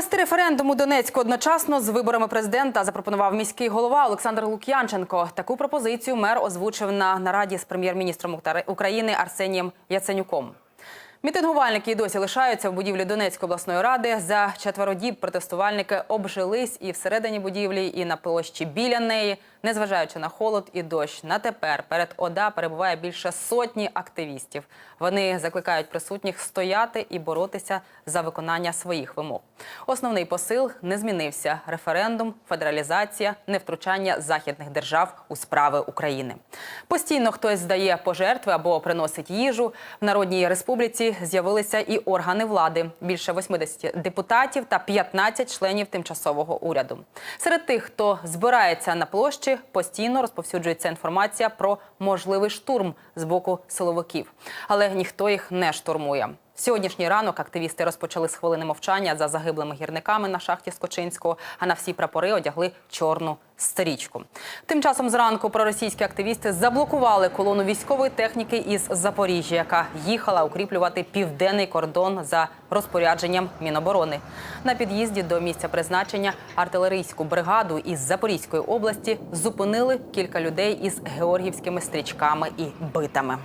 Провести референдум у Донецьку одночасно з виборами президента запропонував міський голова Олександр Лук'янченко. Таку пропозицію мер озвучив на нараді з прем'єр-міністром України Арсенієм Яценюком. Мітингувальники і досі лишаються в будівлі Донецької обласної ради. За четверо діб протестувальники обжились і всередині будівлі, і на площі біля неї. Незважаючи на холод і дощ, на тепер перед ОДА перебуває більше сотні активістів. Вони закликають присутніх стояти і боротися за виконання своїх вимог. Основний посил не змінився: референдум, федералізація, невтручання західних держав у справи України. Постійно хтось здає пожертви або приносить їжу. В Народній Республіці з'явилися і органи влади більше 80 депутатів та 15 членів тимчасового уряду. Серед тих, хто збирається на площі, постійно розповсюджується інформація про можливий штурм з боку силовиків, але ніхто їх не штурмує. Сьогоднішній ранок активісти розпочали з хвилини мовчання за загиблими гірниками на шахті Скочинського, а на всі прапори одягли чорну стрічку. Тим часом зранку проросійські активісти заблокували колону військової техніки із Запоріжжя, яка їхала укріплювати південний кордон за розпорядженням Міноборони. На під'їзді до місця призначення артилерійську бригаду із Запорізької області зупинили кілька людей із георгівськими стрічками і битами.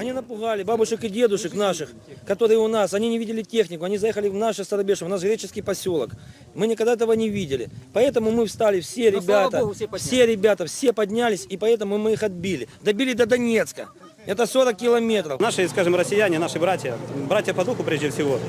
Они напугали бабушек и дедушек наших, которые у нас, они не видели технику, они заехали в наше Старобешево, в наш греческий поселок. Мы никогда этого не видели. Поэтому мы встали, все Но, слава Ребята, Богу, все все ребята, все поднялись, и поэтому мы их отбили. Добили до Донецка. Это 40 километров. Наши, скажем, россияне, наши братья, братья по духу прежде всего.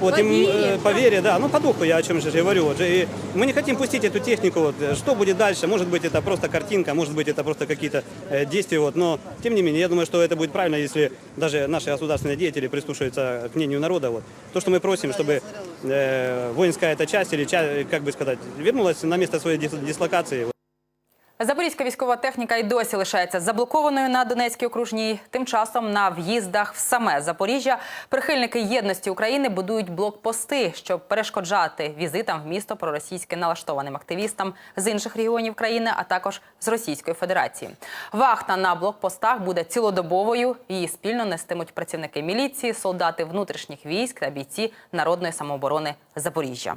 Вот По им вере. э, по вере, да, ну по духу я о чем же говорю. Вот, же, и мы не хотим пустить эту технику. Вот, э, что будет дальше? Может быть это просто картинка, может быть это просто какие-то э, действия. Вот, но тем не менее, я думаю, что это будет правильно, если даже наши государственные деятели прислушаются к мнению народа. Вот. То, что мы просим, чтобы воинская эта часть или как бы сказать вернулась на место своей дислокации. Запорізька військова техніка й досі лишається заблокованою на Донецькій окружній. Тим часом на в'їздах в саме Запоріжжя прихильники єдності України будують блокпости, щоб перешкоджати візитам в місто проросійськи налаштованим активістам з інших регіонів країни, а також з Російської Федерації. Вахта на блокпостах буде цілодобовою. Її спільно нестимуть працівники міліції, солдати внутрішніх військ та бійці народної самооборони Запоріжжя.